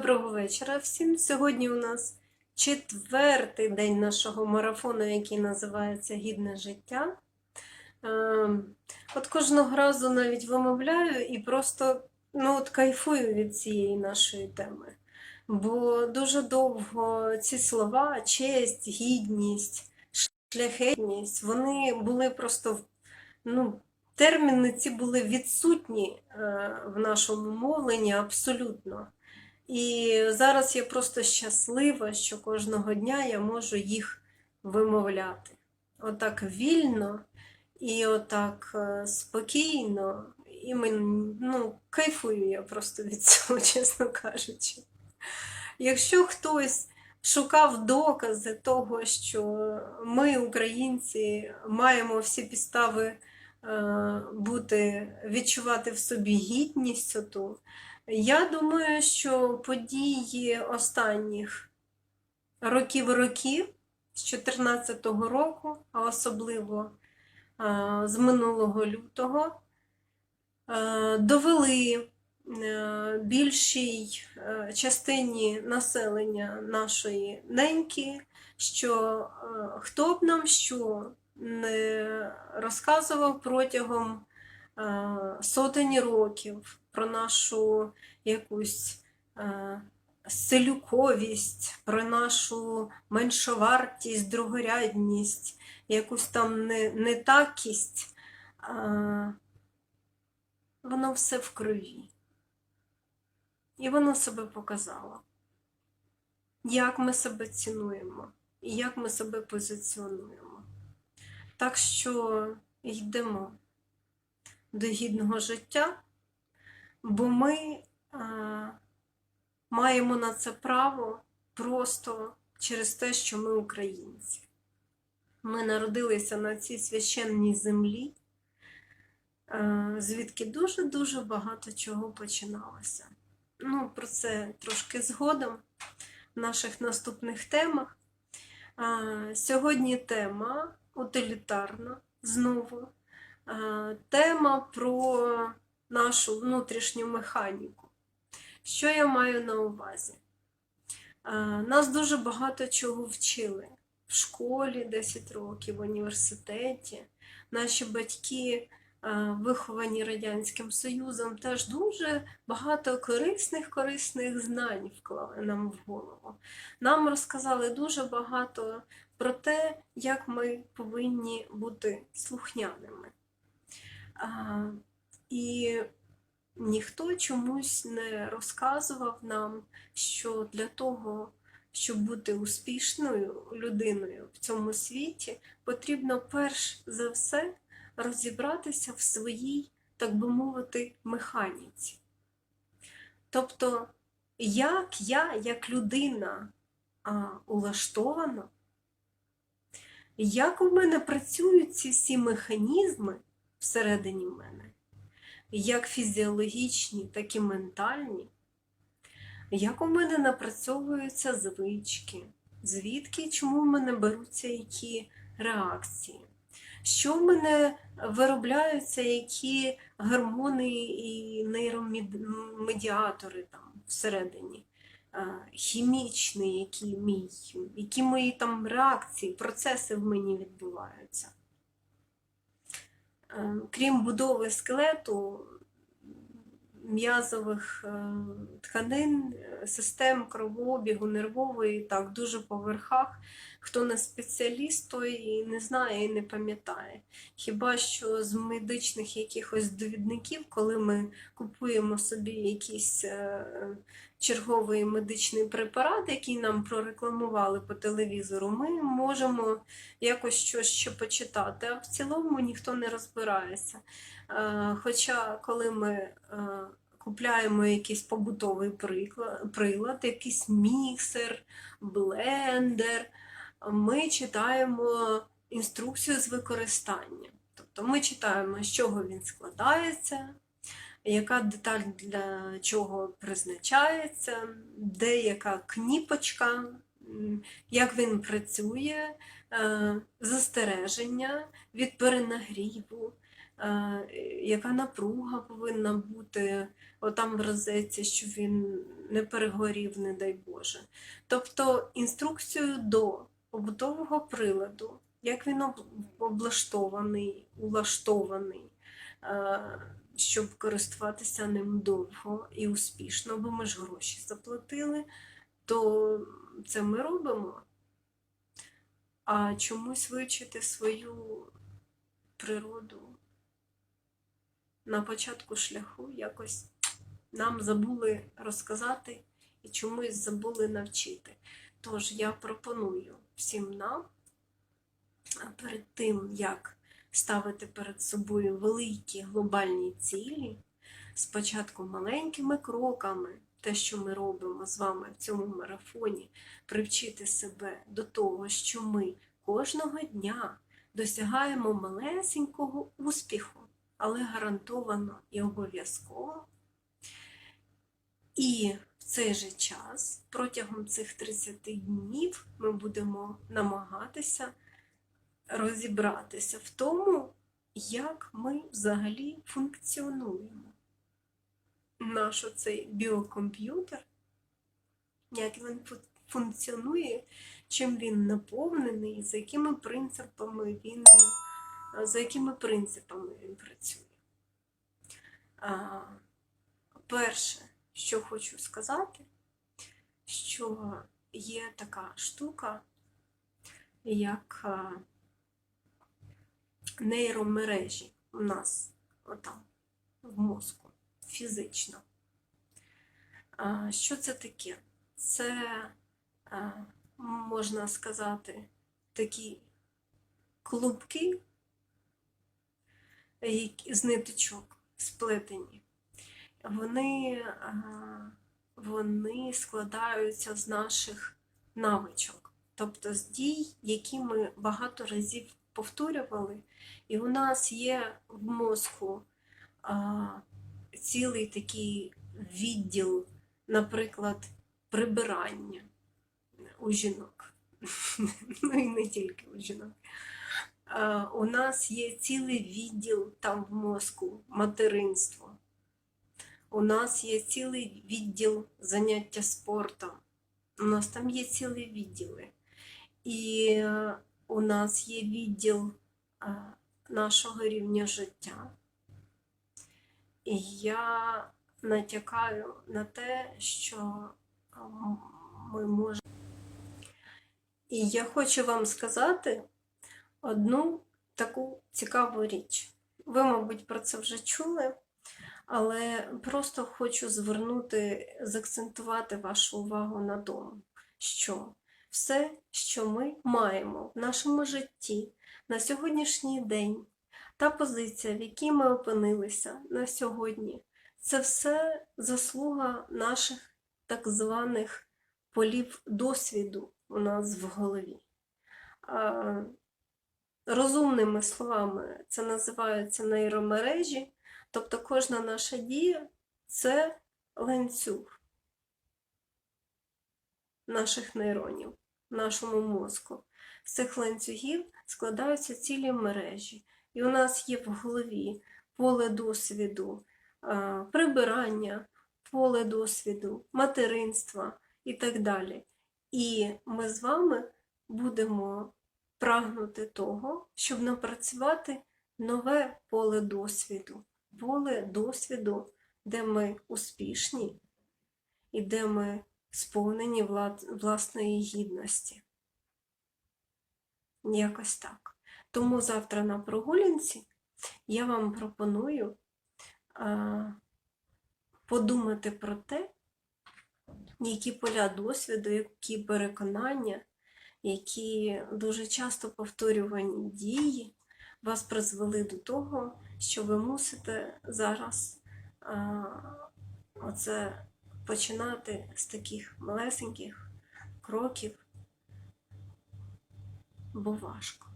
Доброго вечора всім. Сьогодні у нас четвертий день нашого марафону, який називається Гідне життя. Ем, От кожного разу навіть вимовляю і просто ну, от кайфую від цієї нашої теми. Бо дуже довго ці слова, честь, гідність, шляхетність, вони були просто ну, терміни ці були відсутні е, в нашому мовленні абсолютно. І зараз я просто щаслива, що кожного дня я можу їх вимовляти. Отак вільно і отак е, спокійно. І мен- ну, кайфую я просто від цього, чесно кажучи. Якщо хтось шукав докази того, що ми, українці, маємо всі підстави е, бути, відчувати в собі гідність оту, я думаю, що події останніх років-років, з 2014 року, а особливо з минулого лютого, довели е, більшій е, частині населення нашої неньки, що е, хто б нам що не розказував протягом сотень років про нашу якусь е, селюковість, про нашу меншовартість, другорядність, якусь там не, нетакість, е, воно все в крові. І воно себе показало. Як ми себе цінуємо і як ми себе позиціонуємо. Так що йдемо до гідного життя, бо ми а, маємо на це право просто через те, що ми українці. Ми народилися на цій священній землі, а, звідки дуже-дуже багато чого починалося. Ну, про це трошки згодом в наших наступних темах. А, Сьогодні тема утилітарна знову. Тема про нашу внутрішню механіку. Що я маю на увазі? Нас дуже багато чого вчили в школі 10 років, в університеті. Наші батьки, виховані Радянським Союзом, теж дуже багато корисних корисних знань вклали нам в голову. Нам розказали дуже багато про те, як ми повинні бути слухняними. І ніхто чомусь не розказував нам, що для того, щоб бути успішною людиною в цьому світі, потрібно перш за все розібратися в своїй, так би мовити, механіці. Тобто, як я, як людина, а, улаштована, як у мене працюють ці всі механізми всередині мене, як фізіологічні, так і ментальні, як у мене напрацьовуються звички, звідки чому в мене беруться які реакції, що в мене виробляються які гормони і нейромедіатори там всередині? Хімічний, який мій, які мої там реакції, процеси в мені відбуваються. Е, Крім будови скелету, м'язових е, тканин, систем кровообігу, нервової, так, дуже по верхах. Хто не спеціаліст, той і не знає і не пам'ятає. Хіба що з медичних якихось довідників, коли ми купуємо собі якийсь е, черговий медичний препарат, який нам прорекламували по телевізору, ми можемо якось щось ще почитати, а в цілому ніхто не розбирається. Е, Хоча, коли ми е, купляємо якийсь побутовий приклад, прилад, якийсь міксер, блендер, ми читаємо інструкцію з використання. Тобто ми читаємо, з чого він складається, яка деталь для чого призначається, де яка кніпочка, як він працює, е, застереження від перенагріву, е, яка напруга повинна бути, отам вразеться, щоб він не перегорів, не дай Боже. Тобто інструкцію до побутового приладу, як він облаштований, улаштований, е, щоб користуватися ним довго і успішно, бо ми ж гроші заплатили, то це ми робимо. А чомусь вивчити свою природу на початку шляху якось нам забули розказати і чомусь забули навчити. Тож я пропоную всім нам перед тим, як ставити перед собою великі глобальні цілі, спочатку маленькими кроками, те, що ми робимо з вами в цьому марафоні, привчити себе до того, що ми кожного дня досягаємо малесенького успіху, але гарантовано і обов'язково. І в цей же час, протягом цих 30 днів, ми будемо намагатися розібратися в тому, як ми взагалі функціонуємо. Наш оцей біокомп'ютер, як він функціонує, чим він наповнений, за якими принципами він, за якими принципами він працює. А, Перше, що хочу сказати, що є така штука, як нейромережі у нас отам в мозку фізично. Що це таке? Це, можна сказати, такі клубки з ниточок сплетені. Вони, вони складаються з наших навичок, тобто з дій, які ми багато разів повторювали, і у нас є в мозку а, цілий такий відділ, наприклад, прибирання у жінок. Ну і не тільки у жінок. У нас є цілий відділ там в мозку материнство. У нас є цілий відділ заняття спортом. У нас там є цілі відділи. І у нас є відділ е, нашого рівня життя. І я натякаю на те, що е, ми можемо. І я хочу вам сказати одну таку цікаву річ. Ви, мабуть, про це вже чули, але просто хочу звернути, закцентувати вашу увагу на тому, що все, що ми маємо в нашому житті на сьогоднішній день, та позиція, в якій ми опинилися на сьогодні, це все заслуга наших так званих полів досвіду у нас в голові. Розумними словами це називаються нейромережі, тобто кожна наша дія це ланцюг наших нейронів, нашому мозку. З цих ланцюгів складаються цілі мережі. І у нас є в голові поле досвіду, прибирання, поле досвіду, материнства і так далі. І ми з вами будемо прагнути того, щоб напрацювати нове поле досвіду, поле досвіду, де ми успішні і де ми сповнені вла- власної гідності. Якось так. Тому завтра на прогулянці я вам пропоную а, подумати про те, які поля досвіду, які переконання, які дуже часто повторювані дії вас призвели до того, що ви мусите зараз а, оце починати з таких малесеньких кроків, бо важко.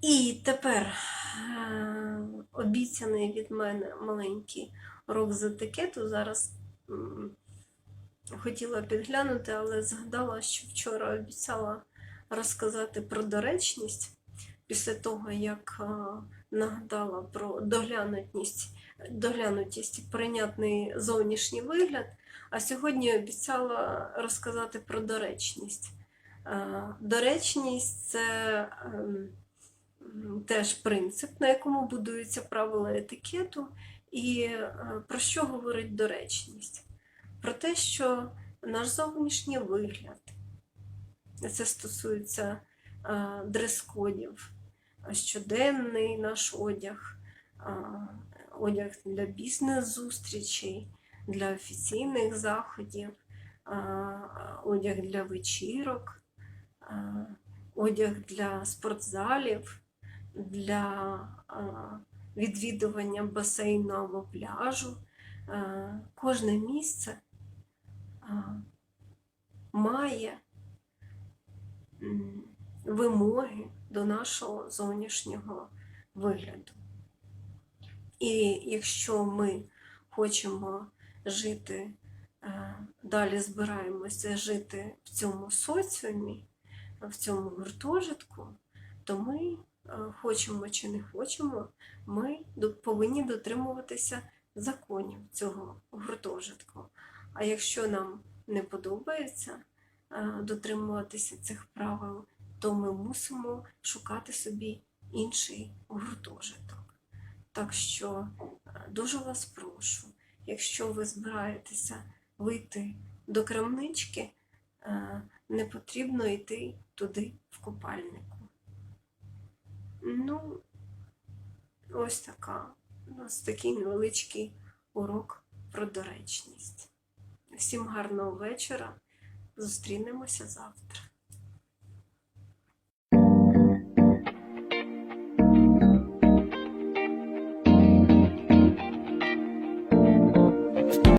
І тепер е, обіцяний від мене маленький урок з етикету. Зараз хотіла підглянути, але згадала, що вчора обіцяла розказати про доречність. після того, як е, нагадала про доглянутість, доглянутість прийнятний зовнішній вигляд, а сьогодні обіцяла розказати про доречність. Е, Доречність це ем, теж принцип, на якому будуються правила етикету. І е, про що говорить доречність? Про те, що наш зовнішній вигляд, це стосується е, дрес-кодів, щоденний наш одяг, одяг для бізнес-зустрічей, для офіційних заходів, одяг для вечірок, одяг для спортзалів, для відвідування басейну або пляжу. Кожне місце має вимоги до нашого зовнішнього вигляду. І якщо ми хочемо жити, е, далі збираємося жити в цьому соціумі, в цьому гуртожитку, то ми, е, хочемо чи не хочемо, ми повинні дотримуватися законів цього гуртожитку. А якщо нам не подобається е, дотримуватися цих правил, то ми мусимо шукати собі інший гуртожиток. Так що е, дуже вас прошу, якщо ви збираєтеся вийти до крамнички, е, не потрібно йти туди в купальнику. Ну, ось така, ось такий невеличкий урок про доречність. Всім гарного вечора. Зустрінемося завтра.